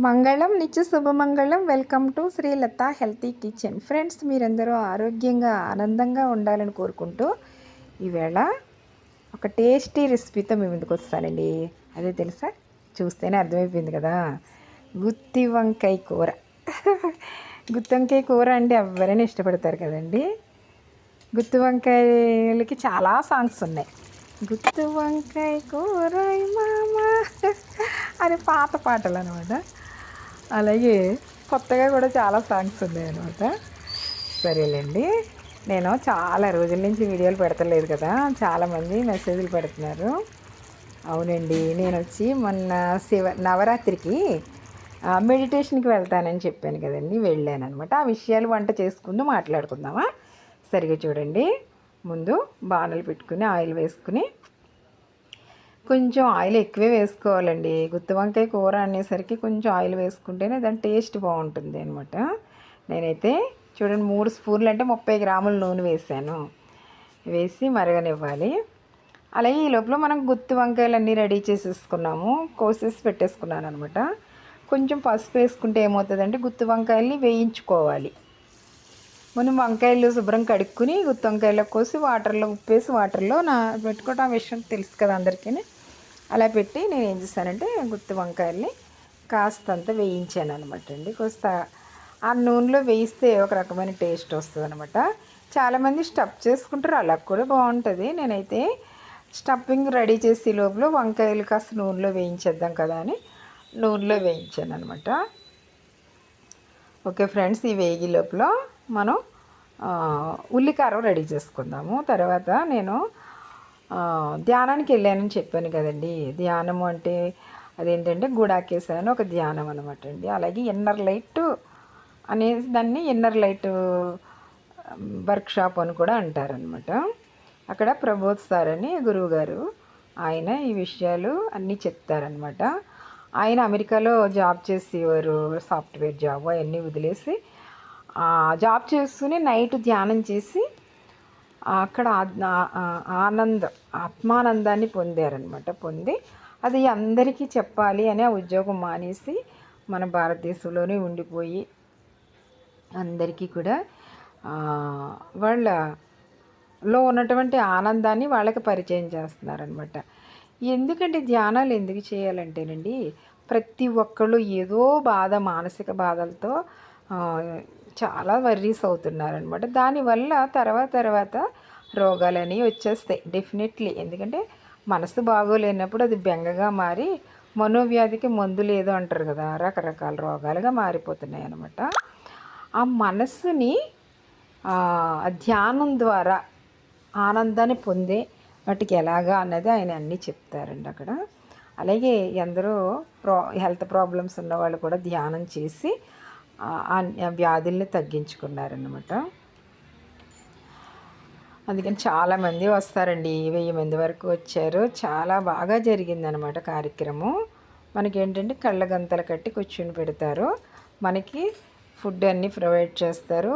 మంగళం నిత్య శుభమంగళం. Welcome to Srilatha healthy kitchen. Friends మీరందరూ ఆరోగ్యంగా ఆనందంగా ఉండాలని కోరుకుంటూ ఈవేళ ఒక టేస్టీ రెసిపీతో మీ ముందుకు వస్తానండి. అదే తెలుసా? చూస్తేనే అర్థమైపోయింది కదా? గుత్తి వంకాయ కూర. గుత్తి వంకాయ కూర అంటే ఎవరైనా ఇష్టపడతారు కదండి? గుత్తి వంకాయలకి చాలా సాంగ్స్ ఉన్నాయి. గుత్తి వంకాయ కూర మామ. అని పాత పాటలు అనమాట అలాగే కొత్తగా కూడా చాలా సాంగ్స్ ఉన్నాయి అనమాట సరేలేండి. నేను చాలా రోజుల నుంచి వీడియోలు పెడతలేదు కదా చాలామంది మెసేజ్లు పెడుతున్నారు. అవునండి నేను వచ్చి మొన్న శివ నవరాత్రికి మెడిటేషన్కి వెళ్తానని చెప్పాను కదండి వెళ్ళాను అనమాట ఆ విషయాలు వంట చేసుకుంటూ మాట్లాడుకుందామా? సరిగా చూడండి. ముందు బాణలు పెట్టుకుని ఆయిల్ వేసుకుని కొంచెం ఆయిల్ ఎక్కువే వేసుకోవాలండి. గుత్తి వంకాయ కూర అనేసరికి కొంచెం ఆయిల్ వేసుకుంటేనే దాని టేస్ట్ బాగుంటుంది అనమాట నేనైతే చూడండి మూడు స్పూన్లు అంటే ముప్పై గ్రాముల నూనె వేసాను. వేసి మరగనివ్వాలి. అలాగే ఈ లోపల మనం గుత్తి వంకాయలు అన్నీ రెడీ చేసేసుకున్నాము. కోసేసి పెట్టేసుకున్నాను అనమాట కొంచెం పసుపు వేసుకుంటే ఏమవుతుందంటే గుత్తి వంకాయల్ని వేయించుకోవాలి. మనం వంకాయలు శుభ్రం కడుక్కుని గుత్తి వంకాయలు కోసి వాటర్లో ఉప్పేసి వాటర్లో నా పెట్టుకోవటం ఆ విషయం తెలుసు కదా అందరికీ అలా పెట్టి నేను ఏం చేశానంటే గుత్తి వంకాయల్ని కాస్తంత వేయించాను అనమాట అండి. కాస్త ఆ నూనెలో వేయిస్తే ఒక రకమైన టేస్ట్ వస్తుంది అనమాట చాలామంది స్టఫ్ చేసుకుంటారు అలా కూడా బాగుంటుంది. నేనైతే స్టఫింగ్ రెడీ చేసే లోపల వంకాయలు కాస్త నూనెలో వేయించేద్దాం కదా అని నూనెలో వేయించాను అనమాట ఓకే ఫ్రెండ్స్ ఈ వేగి లోపల మనం ఉల్లికారం రెడీ చేసుకుందాము. తర్వాత నేను ధ్యానానికి వెళ్ళానని చెప్పాను కదండి. ధ్యానము అంటే అదేంటంటే గుడాకేశాను ఒక ధ్యానం అనమాట అండి. అలాగే ఇన్నర్ లైట్ అనేది దాన్ని ఇన్నర్ లైట్ వర్క్షాప్ అని కూడా అంటారనమాట అక్కడ ప్రబోధ్ సార్ అని గురువుగారు ఆయన ఈ విషయాలు అన్నీ చెప్తారనమాట ఆయన అమెరికాలో జాబ్ చేసేవారు సాఫ్ట్వేర్ జాబ్ అవన్నీ వదిలేసి జాబ్ చేస్తూనే నైట్ ధ్యానం చేసి అక్కడ ఆ- ఆనంద ఆత్మానందాన్ని పొందారనమాట పొంది అది అందరికీ చెప్పాలి అని ఆ ఉద్యోగం మానేసి మన భారతదేశంలోనే ఉండిపోయి అందరికీ కూడా వాళ్ళలో ఉన్నటువంటి ఆనందాన్ని వాళ్ళకి పరిచయం చేస్తున్నారనమాట ఎందుకంటే ధ్యానాలు ఎందుకు చేయాలంటేనండి ప్రతి ఒక్కళ్ళు ఏదో బాధ మానసిక బాధలతో చాలా వర్రీస్ అవుతున్నారనమాట దానివల్ల తర్వాత తర్వాత రోగాలని వచ్చేస్తాయి డెఫినెట్లీ ఎందుకంటే మనసు బాగోలేనప్పుడు అది బెంగగా మారి మనోవ్యాధికి మందు లేదు అంటారు కదా రకరకాల రోగాలుగా మారిపోతున్నాయి అనమాట ఆ మనస్సుని ఆ, ధ్యానం ద్వారా ఆనందాన్ని పొందే వాటికి ఎలాగా అన్నది ఆయన అన్నీ చెప్తారండి అక్కడ. అలాగే ఎందరో ప్రో హెల్త్ ప్రాబ్లమ్స్ ఉన్న వాళ్ళు కూడా ధ్యానం చేసి వ్యాధుల్ని తగ్గించుకున్నారనమాట అందుకని చాలామంది వస్తారండి వెయ్యి మంది వరకు వచ్చారు. చాలా బాగా జరిగిందనమాట కార్యక్రమం. మనకేంటంటే కళ్ళ గంతలు కట్టి కూర్చుని పెడతారు. మనకి ఫుడ్ అన్నీ ప్రొవైడ్ చేస్తారు.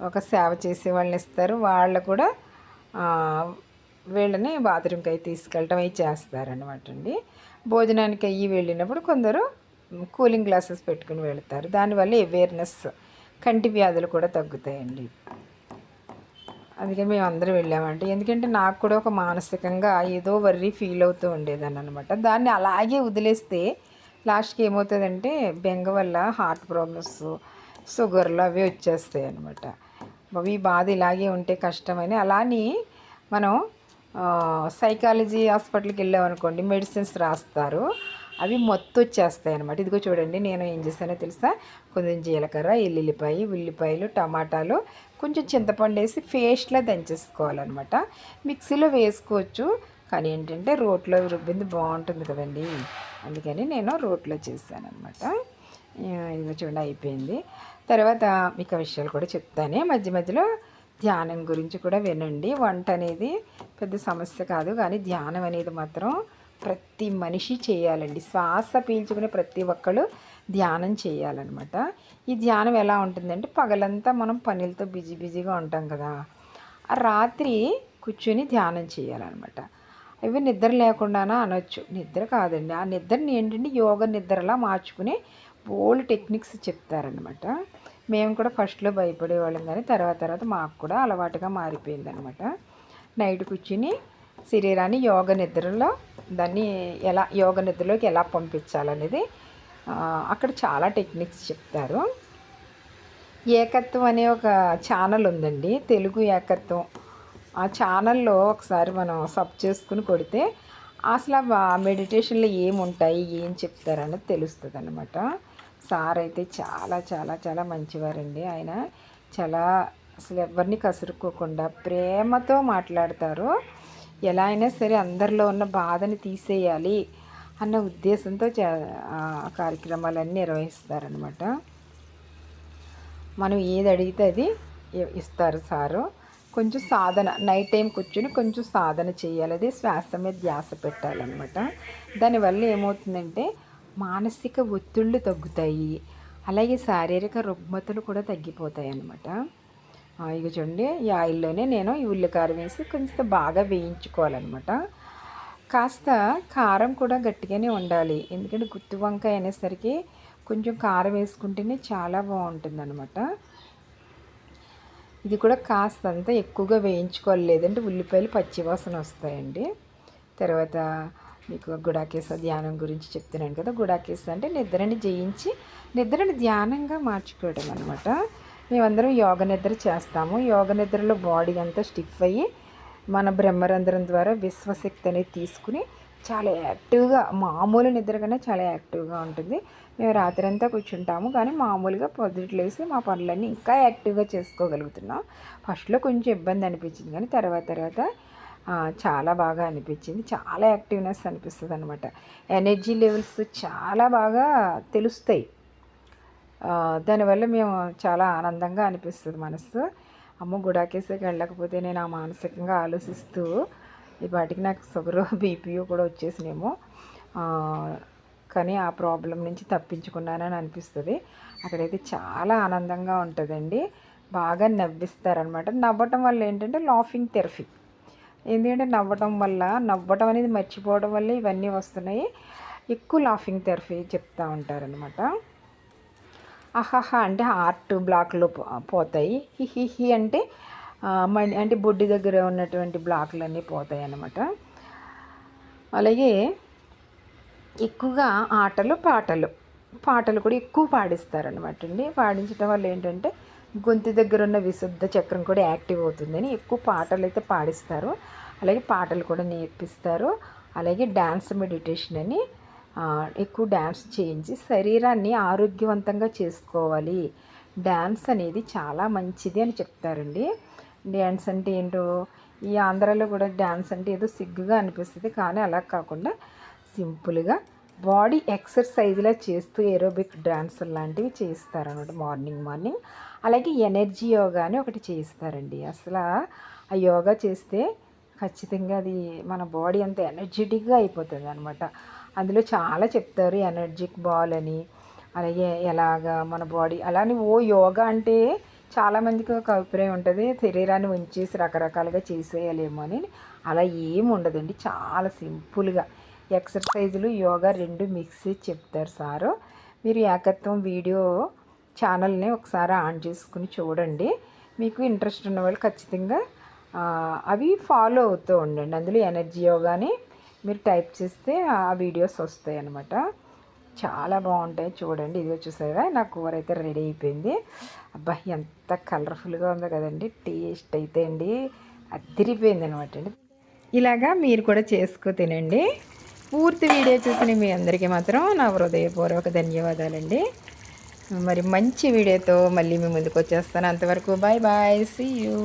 ఒక సేవ చేసే వాళ్ళని ఇస్తారు. వాళ్ళు కూడా వీళ్ళని బాత్రూమ్కి అవి తీసుకెళ్ళటం అవి చేస్తారనమాట అండి. భోజనానికి అయ్యి వెళ్ళినప్పుడు కొందరు కూలింగ్ గ్లాసెస్ పెట్టుకుని వెళతారు. దానివల్ల అవేర్నెస్ కంటి వ్యాధులు కూడా తగ్గుతాయండి. అందుకే మేము అందరం వెళ్ళామంటే ఎందుకంటే నాకు కూడా ఒక మానసికంగా ఏదో వర్రీ ఫీల్ అవుతూ ఉండేదాన్ని అనమాట దాన్ని అలాగే వదిలేస్తే లాస్ట్కి ఏమవుతుందంటే బెంగ వల్ల హార్ట్ ప్రాబ్లమ్స్ షుగర్లు అవి వచ్చేస్తాయి అనమాట అవి బాధ ఇలాగే ఉంటే కష్టమని అలాని మనం సైకాలజీ హాస్పిటల్కి వెళ్ళామనుకోండి మెడిసిన్స్ రాస్తారు. అవి మొత్తం వచ్చేస్తాయి అనమాట ఇదిగో చూడండి నేను ఏం చేశానో తెలుసా? కొంచెం జీలకర్ర ఎల్లుల్లిపాయ ఉల్లిపాయలు టమాటాలు కొంచెం చింతపండు వేసి పేస్ట్లా దంచేసుకోవాలన్నమాట. మిక్సీలో వేసుకోవచ్చు కానీ ఏంటంటే రోట్లో రుబ్బింది బాగుంటుంది కదండి. అందుకని నేను రోట్లో చేశాను అనమాట ఇదిగో చూడండి అయిపోయింది. తర్వాత మీకు విషయాలు కూడా చెప్తానే. మధ్య మధ్యలో ధ్యానం గురించి కూడా వినండి. వంట అనేది పెద్ద సమస్య కాదు కానీ ధ్యానం అనేది మాత్రం ప్రతి మనిషి చేయాలండి. శ్వాస పీల్చుకునే ప్రతి ఒక్కళ్ళు ధ్యానం చేయాలన్నమాట. ఈ ధ్యానం ఎలా ఉంటుందంటే పగలంతా మనం పనులతో బిజీ బిజీగా ఉంటాం కదా. ఆ రాత్రి కూర్చొని ధ్యానం చేయాలన్నమాట. ఇవి నిద్ర లేకుండానా అనొచ్చు. నిద్ర కాదండి. ఆ నిద్రని ఏంటంటే యోగ నిద్రలా మార్చుకుని బోల్డ్ టెక్నిక్స్ చెప్తారనమాట మేము కూడా ఫస్ట్లో భయపడేవాళ్ళం కానీ తర్వాత తర్వాత మాకు కూడా అలవాటుగా మారిపోయిందనమాట నైట్ కూర్చుని శరీరాన్ని యోగ నిద్రలో దాన్ని ఎలా యోగ నిద్రలోకి ఎలా పంపించాలనేది అక్కడ చాలా టెక్నిక్స్ చెప్తారు. ఏకత్వం అనే ఒక ఛానల్ ఉందండి. తెలుగు ఏకత్వం. ఆ ఛానల్లో ఒకసారి మనం సబ్ చేసుకుని కొడితే అసలు ఆ మెడిటేషన్లో ఏముంటాయి ఏం చెప్తారన్నది తెలుస్తుంది అనమాట సార్ అయితే చాలా చాలా చాలా మంచివారండి. ఆయన చాలా అసలు ఎవరిని కసురుకోకుండా ప్రేమతో మాట్లాడతారు. ఎలా అయినా సరే అందరిలో ఉన్న బాధని తీసేయాలి అన్న ఉద్దేశంతో కార్యక్రమాలన్నీ నిర్వహిస్తారనమాట మనం ఏది అడిగితే అది ఇస్తారు సారు. కొంచెం సాధన నైట్ టైం కూర్చొని కొంచెం సాధన చేయాలి. అది శ్వాస మీద ధ్యాస పెట్టాలన్నమాట. దానివల్ల ఏమవుతుందంటే మానసిక ఒత్తిళ్ళు తగ్గుతాయి. అలాగే శారీరక రుగ్మతలు కూడా తగ్గిపోతాయి అన్నమాట ఇక చూడండి ఈ ఆయిల్లోనే నేను ఈ ఉల్లికారం వేసి కొంచెం బాగా వేయించుకోవాలన్నమాట. కాస్త కారం కూడా గట్టిగానే ఉండాలి. ఎందుకంటే గుత్తి వంకాయ అనేసరికి కొంచెం కారం వేసుకుంటేనే చాలా బాగుంటుందన్నమాట. ఇది కూడా కాస్త అంతా ఎక్కువగా వేయించుకోవాలి. లేదంటే ఉల్లిపాయలు పచ్చివాసన వస్తాయండి. తర్వాత మీకు గుడాకేస ధ్యానం గురించి చెప్తున్నాను కదా. గుడాకేస అంటే నిద్రని జయించి నిద్రని ధ్యానంగా మార్చుకోవడం అనమాట మేమందరం యోగ నిద్ర చేస్తాము. యోగ నిద్రలో బాడీ అంతా స్టిఫ్ అయ్యి మన బ్రహ్మరంధ్రం ద్వారా విశ్వశక్తి అనేది తీసుకుని చాలా యాక్టివ్గా మామూలు నిద్ర కన్నా చాలా యాక్టివ్గా ఉంటుంది. మేము రాత్రి అంతా కూర్చుంటాము. కానీ మామూలుగా పొద్దుట్లేసి మా పనులన్నీ ఇంకా యాక్టివ్గా చేసుకోగలుగుతున్నాం. ఫస్ట్లో కొంచెం ఇబ్బంది అనిపించింది. కానీ తర్వాత తర్వాత చాలా బాగా అనిపించింది. చాలా యాక్టివ్నెస్ అనిపిస్తుంది అనమాట ఎనర్జీ లెవెల్స్ చాలా బాగా తెలుస్తాయి. దానివల్ల మేము చాలా ఆనందంగా అనిపిస్తుంది మనసు. అమ్మ గుడాకేసేకి వెళ్ళకపోతే నేను ఆ మానసికంగా ఆలోచిస్తూ ఈ వాటికి నాకు షుగర్ బీపీ కూడా వచ్చేసినేమో. కానీ ఆ ప్రాబ్లం నుంచి తప్పించుకున్నానని అనిపిస్తుంది. అక్కడైతే చాలా ఆనందంగా ఉంటుందండి. బాగా నవ్విస్తారనమాట. నవ్వటం వల్ల ఏంటంటే లాఫింగ్ థెరపీ ఎందుకంటే నవ్వటం వల్ల నవ్వటం అనేది మర్చిపోవడం వల్ల ఇవన్నీ వస్తున్నాయి. ఎక్కువ లాఫింగ్ థెరపీ చెప్తూ ఉంటారనమాట. అహహ అంటే హార్ట్ బ్లాక్లో పోతాయి. హిహి అంటే అంటే బొడ్డి దగ్గర ఉన్నటువంటి బ్లాక్లన్నీ పోతాయి అన్నమాట. అలాగే ఎక్కువగా ఆటలు పాటలు. పాటలు కూడా ఎక్కువ పాడిస్తారనమాట అండి. పాడించడం వల్ల ఏంటంటే గొంతు దగ్గర ఉన్న విశుద్ధ చక్రం కూడా యాక్టివ్ అవుతుందని ఎక్కువ పాటలు అయితే పాడిస్తారు. అలాగే పాటలు కూడా నేర్పిస్తారు. అలాగే డ్యాన్స్ మెడిటేషన్ అని ఎక్కువ డ్యాన్స్ చేయించి శరీరాన్ని ఆరోగ్యవంతంగా చేసుకోవాలి. డ్యాన్స్ అనేది చాలా మంచిది అని చెప్తారండి. డ్యాన్స్ అంటే ఏంటో ఈ ఆంధ్రాలో కూడా డ్యాన్స్ అంటే ఏదో సిగ్గుగా అనిపిస్తుంది కానీ అలా కాకుండా సింపుల్గా బాడీ ఎక్సర్సైజ్లా చేస్తూ ఏరోబిక్ డ్యాన్స్ లాంటివి చేస్తారనమాట మార్నింగ్ మార్నింగ్ అలాగే ఎనర్జీ యోగా అని ఒకటి చేస్తారండి అసలు ఆ యోగా చేస్తే ఖచ్చితంగా అది మన బాడీ అంత ఎనర్జెటిక్గా అయిపోతుంది అనమాట అందులో చాలా చెప్తారు ఎనర్జిక్ బాల్ అని అలాగే ఎలాగా మన బాడీ అలానే ఓ యోగా అంటే చాలామందికి ఒక అభిప్రాయం ఉంటుంది. శరీరాన్ని ఉంచేసి రకరకాలుగా చేసేయాలేమో అని. అలా ఏమి ఉండదండి. చాలా సింపుల్గా ఎక్సర్సైజులు యోగా రెండు మిక్స్ చెప్తారు సారు. మీరు ఏకత్వం వీడియో ఛానల్ని ఒకసారి ఆన్ చేసుకుని చూడండి. మీకు ఇంట్రెస్ట్ ఉన్న వాళ్ళు ఖచ్చితంగా అవి ఫాలో అవుతూ ఉండండి. అందులో ఎనర్జీ యోగాని మీరు టైప్ చేస్తే ఆ వీడియోస్ వస్తాయి అన్నమాట. చాలా బాగుంటాయి చూడండి. ఇది చూసారా? నా కూర అయితే రెడీ అయిపోయింది. అబ్బా ఎంత కలర్ఫుల్గా ఉందో కదండి. టేస్ట్ అయితే అండి. అదిరిపోయింది అనమాట అండి. ఇలాగా మీరు కూడా చేసుకో తినండి. పూర్తి వీడియో చూసిన మీ అందరికీ మాత్రం నా హృదయపూర్వక ధన్యవాదాలండి. మరి మంచి వీడియోతో మళ్ళీ మీ ముందుకు వచ్చేస్తాను. అంతవరకు బాయ్ బాయ్ సీ యూ